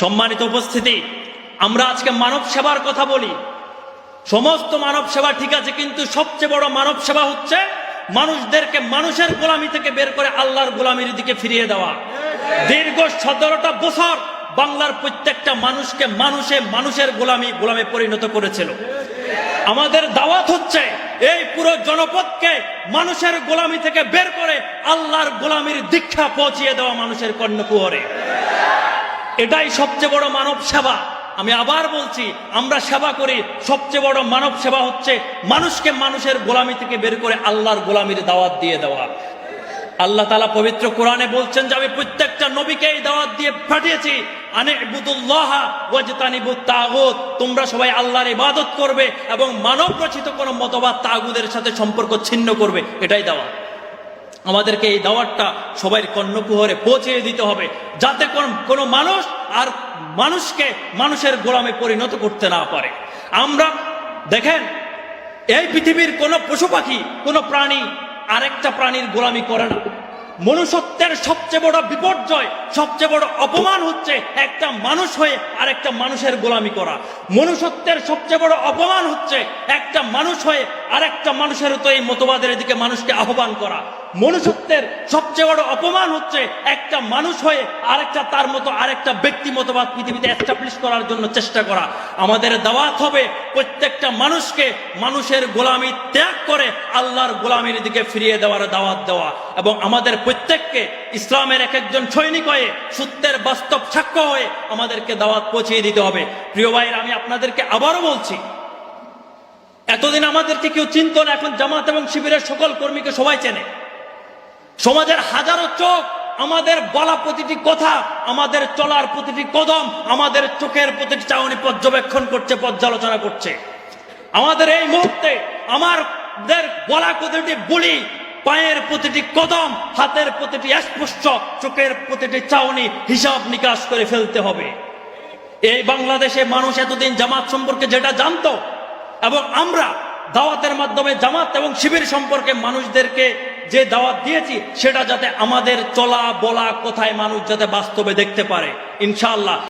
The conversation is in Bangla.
সম্মানিত উপস্থিতি, আমরা আজকে মানব সেবার কথা বলি। সমস্ত মানব সেবা ঠিক আছে, কিন্তু সবচেয়ে বড় মানব সেবা হচ্ছে মানুষদেরকে মানুষের গোলামি থেকে বের করে আল্লাহর গোলামির দিকে ফিরিয়ে দেওয়া। দীর্ঘ সতেরোটা বছর বাংলার প্রত্যেকটা মানুষকে মানুষে মানুষের গোলামি, গোলামে পরিণত করেছিল। আমাদের দাওয়াত হচ্ছে এই পুরো জনপদকে মানুষের গোলামি থেকে বের করে আল্লাহর গোলামির দীক্ষা পৌঁছিয়ে দেওয়া মানুষের কর্ণকুহরে এটাই সবচেয়ে বড় মানব সেবা। আমি আবার বলছি, আমরা সেবা করি, সবচেয়ে বড় মানব সেবা হচ্ছে মানুষকে মানুষের গোলামি থেকে বের করে আল্লাহর গোলামির দাওয়াত দিয়ে দেওয়া। আল্লাহ তালা পবিত্র কোরআনে বলছেন যে, আমি প্রত্যেকটা নবীকে এই দাওয়াত দিয়ে পাঠিয়েছি তোমরা সবাই আল্লাহর ইবাদত করবে এবং মানব রচিত কোনো মতবাদ তাগুদের সাথে সম্পর্ক ছিন্ন করবে। এটাই দাওয়াত। আমাদেরকে এই দাওয়াতটা সবাই কর্ণকুহরে পৌঁছে দিতে হবে। যাতে কোন- মানুষ আর মানুষকে মানুষের গোলামে পরিণত করতে না পারে। আমরা, দেখেন, এই পৃথিবীর কোনো পশু পাখি, কোনো প্রাণী আরেকটা প্রাণীর গোলামি করে না। মনুষ্যত্বের সবচেয়ে বড় বিপর্যয়, সবচেয়ে বড় অপমান হচ্ছে একটা মানুষ হয়ে আরেকটা মানুষের গোলামি করা। মনুষ্যত্বের সবচেয়ে বড় অপমান হচ্ছে একটা মানুষ হয়ে আরেকটা মানুষের তো এই মতবাদের দিকে মানুষকে আহ্বান করা। মনুষ্যত্বের সবচেয়ে বড় অপমান হচ্ছে একটা মানুষ হয়ে আরেকটা তার মতো আরেকটা ব্যক্তি মতবাদ পৃথিবীতে এস্টাবলিশ করার জন্য চেষ্টা করা। আমাদের দাওয়াত হবে প্রত্যেকটা মানুষকে মানুষের গোলামি ত্যাগ করে আল্লাহর গোলামির দিকে ফিরিয়ে দেওয়ার দাওয়াত দেওয়া। এবং আমাদের প্রত্যেককে ইসলামের এক একজন সৈনিক হয়ে সত্যের বাস্তব সাক্ষ্য হয়ে আমাদেরকে দাওয়াত পৌঁছিয়ে দিতে হবে। প্রিয় ভাইয়ের, আমি আপনাদেরকে আবারও বলছি, এতদিন আমাদেরকে কেউ চিনত না, এখন জামাত এবং শিবিরের সকল কর্মীকে সবাই চেনে। সমাজের হাজারো চোখ, আমাদের বলা প্রতিটি কথা, আমাদের চলার প্রতিটি কদম, আমাদের চোখের প্রতিটি চাউনি পর্যবেক্ষণ করছে, পর্যালোচনা করছে। আমাদের এই মুহূর্তে আমাদের বলা প্রতিটি বলি, পায়ের প্রতিটি কদম, হাতের প্রতিটি স্পর্শ, চোখের প্রতিটি চাউনি হিসাব নিকাশ করে ফেলতে হবে। এই বাংলাদেশে মানুষ এতদিন জামাত সম্পর্কে যেটা জানতো, এবং আমরা দাওয়াতের মাধ্যমে জামাত এবং শিবির সম্পর্কে মানুষদেরকে যে দাওয়াত দিয়েছি, সেটা যাতে আমাদের চলা বলা কোথায় মানুষ যাতে বাস্তবে দেখতে পারে। ইনশাআল্লাহ।